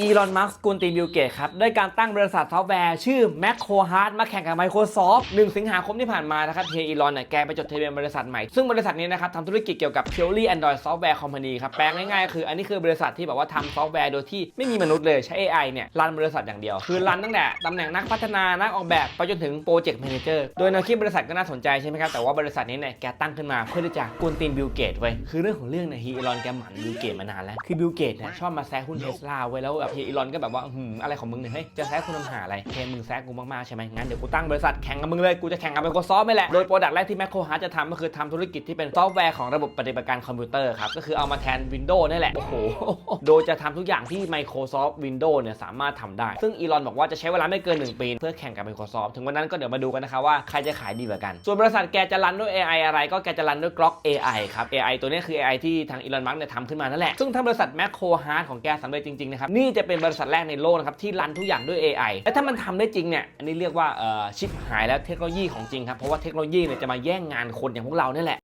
อีลอน มัสก์กุลตีบิลเกตครับด้วยการตั้งบริษัทซอฟต์แวร์ชื่อ Mac c o h a r t มาแข่งกับ Microsoft 1 สิงหาคมที่ผ่านมานะครับเฮียอีลอนเนี่ยแกไปจดทะเบียนบริษัทใหม่ ซึ่งบริษัทนี้นะครับทำธุรกิจเกี่ยวกับ Theory Android Software Company ครับแปลงง่ายๆคืออันนี้คือบริษัทที่แบบว่าทำซอฟต์แวร์โดยที่ไม่มีมนุษย์เลยใช้ AI เนี่ยรันบริษัทอย่างเดียว คือรันตั้งแต่ตำแหน่งนักพัฒนานักออกแบบไปจนถึงโปรเจกต์แมเนเจอร์โดยแนวคิดบริษัทก็น่าสนใจใช่ไหมครับแต่ว่าบริษัทนี้เนี่ยแกตั้งขึ้นมาเพื่อที่จะกวนตีนบิลเกตไว้คือเรื่องของเรื่องเนี่ยฮีอีลอนแกหมั่นบิลเกตมานานแล้วคือบิลเกตเนี่ยชอบมาแซะหุ้นเทสลาไว้แล้วแบบฮีอีลอนก็แบบว่าหืมอะไรของมึงเนี่ยเฮ้ยจะแซะคุณทำหาอะไรเคมึงแซะกูมากๆใช่ไหมงั้นเดี๋ยวกูตั้งบริษัทแข่งกับมึงเลยกูจะแข่งกับ Microsoft ไม่แหละโดยโปรดักต์แรกที่ Mac Hart จะทำก็คือทำธุรกิจที่เป็นซอฟต์แวร์ของระบบปฏิบัติการคอมพิวเตอร์ครับก็คือเอามาแทน Windows นี่แหละโอ้โหโดยจะทำทุกอย่างที่ Microsoft Windows เนี่ยสามารถทำได้ ซึ่งอีลอนบอกว่าจะใช้เวลาไม่เกิน 1 ปีเพื่อแข่งกับ Microsoft ถึงวันนั้นก็เดี๋ยวมาดูกันนะคะว่าใครจะขายดีกว่ากัน ส่วนบริษัทแกจะรันด้วย AI อะไร ก็แกจะรันด้วย Grok AI ครับ AI ตัวนี้คือ AI ที่ทางอีลอนมัสก์เนี่ยทำขึ้นมานั่นแหละซึ่งถ้าบริษัท Mac c o h a r t ของแกสำเร็จจริงๆนะครับนี่จะเป็นบริษัทแรกในโลกนะครับที่รันทุกอย่างด้วย AI และถ้ามันทำได้จริงเนี่ยอันนี้เรียกว่าชิปหายแล้วเทคโนโลยีของจริงครับเพราะว่าเทคโนโลยีเนี่ยจะมาแย่งงานคนอย่างพวกเราเนี่ยแหละ